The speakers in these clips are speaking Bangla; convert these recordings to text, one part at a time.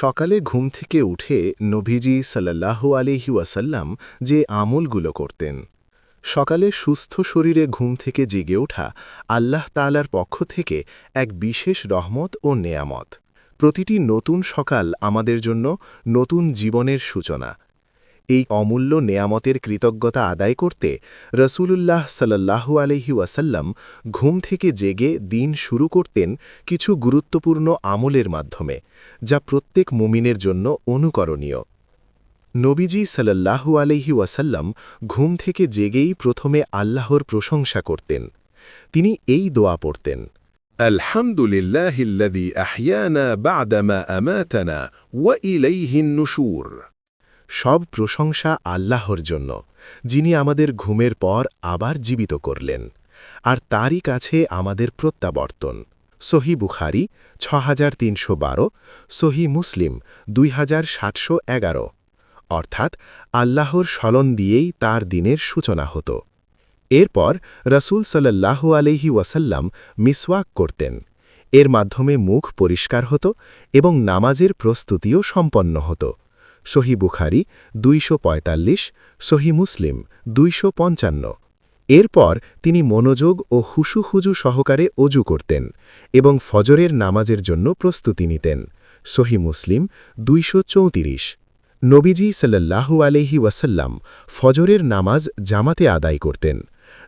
সকালে ঘুম থেকে উঠে নভিজি সাল্লাহু আলিহি ওয়াসাল্লাম যে আমলগুলো করতেন, সকালে সুস্থ শরীরে ঘুম থেকে জেগে ওঠা আল্লাহ তালার পক্ষ থেকে এক বিশেষ রহমত ও নেয়ামত। প্রতিটি নতুন সকাল আমাদের জন্য নতুন জীবনের সূচনা। এই অমূল্য নেয়ামতের কৃতজ্ঞতা আদায় করতে রসুলুল্লাহ সাল্লাহু আলহি ওয়াসাল্লাম ঘুম থেকে জেগে দিন শুরু করতেন কিছু গুরুত্বপূর্ণ আমলের মাধ্যমে, যা প্রত্যেক মুমিনের জন্য অনুকরণীয়। নবীজি সাল্লাহু আলহি ওয়াসাল্লাম ঘুম থেকে জেগেই প্রথমে আল্লাহর প্রশংসা করতেন। তিনি এই দোয়া পড়তেন আলহামদুলিল্লাহিল্লাদি আহিয়ানা বাদামা আমাতানা ওয়া ইলাইহিন নুশুর। সব প্রশংসা আল্লাহর জন্য, যিনি আমাদের ঘুমের পর আবার জীবিত করলেন, আর তারই কাছে আমাদের প্রত্যাবর্তন। সহি বুখারি ছ হাজার তিনশো বারো, সহি মুসলিম, দুই হাজার সাতশো এগারো। অর্থাৎ আল্লাহর স্মরণ দিয়েই তার দিনের সূচনা হতো। এরপর রসুল সাল্লাহ আলহি ওয়াসাল্লাম মিসওয়াক করতেন। এর মাধ্যমে মুখ পরিষ্কার হতো এবং নামাজের প্রস্তুতিও সম্পন্ন হতো। সহি বুখারি দুইশো পঁয়তাল্লিশ, সহি মুসলিম দুইশো পঞ্চান্ন। এরপর তিনি মনোযোগ ও হুসুহুজু সহকারে অজু করতেন এবং ফজরের নামাজের জন্য প্রস্তুতি নিতেন। সহি মুসলিম দুইশো চৌত্রিশ। নবীজি সাল্লাহু আলহি ওয়াসাল্লাম ফজরের নামাজ জামাতে আদায় করতেন।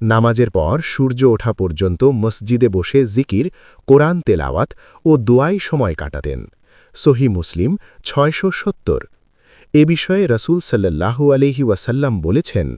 নামাজের পর সূর্য ওঠা পর্যন্ত মসজিদে বসে জিকির, কোরআন তেলাওয়াত ও দোয়াই সময় কাটাতেন। সহি মুসলিম ছয়শো সত্তর। এ বিষয়ে রসুল সাল্লাহু আলহি ওয়াসাল্লাম বলেছেন,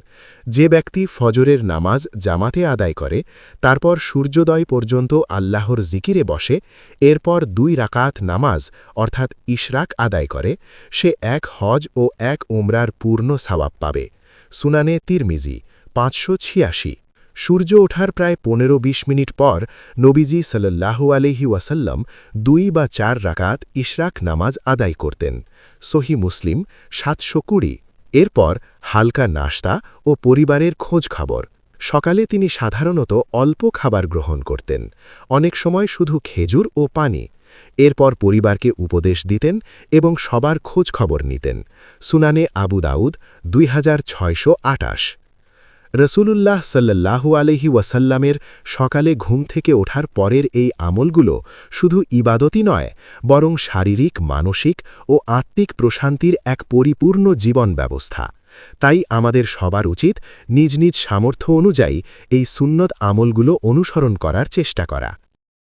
যে ব্যক্তি ফজরের নামাজ জামাতে আদায় করে, তারপর সূর্যোদয় পর্যন্ত আল্লাহর জিকিরে বসে, এরপর দুই রাকাত নামাজ, অর্থাৎ ইশরাক আদায় করে, সে এক হজ ও এক উমরার পূর্ণ সাবাব পাবে। সুনানে তিরমিজি, পাঁচশো ছিয়াশি। সূর্য ওঠার প্রায় পনেরো বিশ মিনিট পর নবীজি সাল্লাহু আলহি ওয়াসাল্লাম দুই বা চার রাকাত ইশরাক নামাজ আদায় করতেন। সহি মুসলিম সাতশো কুড়ি। এরপর হালকা নাস্তা ও পরিবারের খোঁজ খবর। সকালে তিনি সাধারণত অল্প খাবার গ্রহণ করতেন। অনেক সময় শুধু খেজুর ও পানি। এরপর পরিবারকে উপদেশ দিতেন এবং সবার খোঁজ খবর নিতেন। সুনানে আবু দাউদ দুই হাজার ছয়শো আঠাশ। রসুলুল্লাহ সাল্লাহু আলহি ওয়াসাল্লামের সকালে ঘুম থেকে ওঠার পরের এই আমলগুলো শুধু ইবাদতই নয়, বরং শারীরিক, মানসিক ও আত্মিক প্রশান্তির এক পরিপূর্ণ জীবন ব্যবস্থা। তাই আমাদের সবার উচিত নিজ নিজ সামর্থ্য অনুযায়ী এই সুন্নত আমলগুলো অনুসরণ করার চেষ্টা করা।